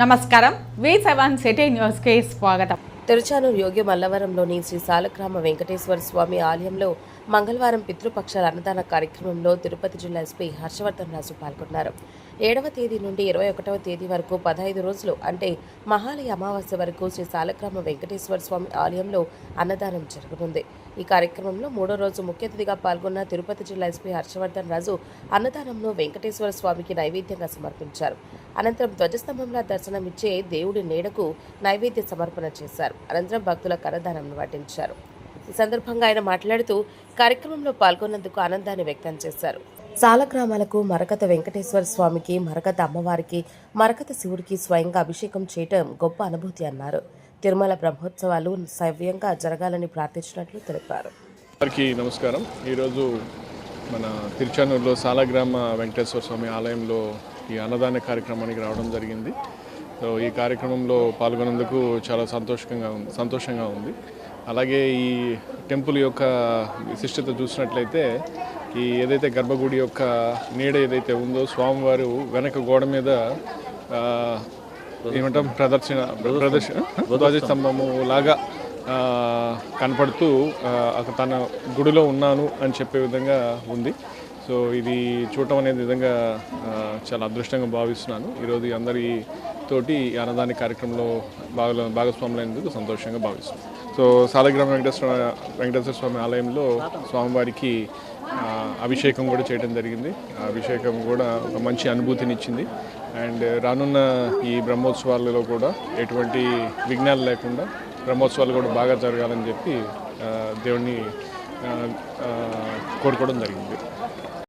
నమస్కారం. వి seven city న్యూస్కి స్వాగతం. తిరుచానూరు యోగి మల్లవరంలోని శ్రీ సాలగ్రామ వెంకటేశ్వర స్వామి ఆలయంలో మంగళవారం పితృపక్షాల అన్నదాన కార్యక్రమంలో తిరుపతి జిల్లా ఎస్పీ హర్షవర్ధన్ రాజు పాల్గొన్నారు. ఏడవ తేదీ నుండి ఇరవై ఒకటవ తేదీ వరకు పదహైదు రోజులు అంటే మహాలయ అమావాస్య వరకు శ్రీ సాలగ్రామ వెంకటేశ్వర స్వామి ఆలయంలో అన్నదానం జరగనుంది. ఈ కార్యక్రమంలో మూడో రోజు ముఖ్య అతిథిగా పాల్గొన్న తిరుపతి జిల్లా ఎస్పీ హర్షవర్ధన్ రాజు అన్నదానంలో వెంకటేశ్వర స్వామికి నైవేద్యంగా సమర్పించారు. అనంతరం ధ్వజస్తంభంలో దర్శనమిచ్చే దేవుడి నీడకు నైవేద్య సమర్పణ చేశారు. అనంతరం భక్తుల అన్నదానం వాటించారు ఈ సందర్భంగా ఆయన మాట్లాడుతూ కార్యక్రమంలో పాల్గొన్నందుకు ఆనందాన్ని వ్యక్తం చేశారు. సాల గ్రామాలకు మరకత వెంకటేశ్వర స్వామికి మరకత అమ్మవారికి మరకత శివుడికి స్వయంగా అభిషేకం చేయటం గొప్ప అనుభూతి అన్నారు. తిరుమల బ్రహ్మోత్సవాలు సవ్యంగా జరగాలని ప్రార్థించినట్లు తెలిపారు. అందరికీ నమస్కారం. ఈరోజు మన తిరుచానూరులో సాలగ్రామ వెంకటేశ్వర స్వామి ఆలయంలో ఈ అన్నదాన కార్యక్రమానికి రావడం జరిగింది. సో ఈ కార్యక్రమంలో పాల్గొనేందుకు చాలా సంతోషంగా ఉంది సంతోషంగా ఉంది. అలాగే ఈ టెంపుల్ యొక్క విశిష్టత చూసినట్లయితే ఈ ఏదైతే గర్భగుడి యొక్క నీడ ఏదైతే ఉందో స్వామివారు వెనక గోడ మీద ఏమంటాం ప్రదర్శన ప్రదర్శన ధ్వజస్తంభము లాగా కనపడుతూ తన గుడిలో ఉన్నాను అని చెప్పే విధంగా ఉంది. సో ఇది చూడటం అనేది విధంగా చాలా అదృష్టంగా భావిస్తున్నాను. ఈరోజు అందరి తోటి అన్నదాని కార్యక్రమంలో భాగ భాగస్వాములైనందుకు సంతోషంగా భావిస్తున్నాను సో సాలగ్రామ వెంకటేశ్వర వెంకటేశ్వర స్వామి ఆలయంలో స్వామివారికి అభిషేకం కూడా చేయడం జరిగింది. అభిషేకం కూడా ఒక మంచి అనుభూతినిచ్చింది. అండ్ రానున్న ఈ బ్రహ్మోత్సవాలలో కూడా ఎటువంటి విఘ్నాలు లేకుండా బ్రహ్మోత్సవాలు కూడా బాగా జరగాలని చెప్పి దేవుణ్ణి కోరుకోవడం జరిగింది.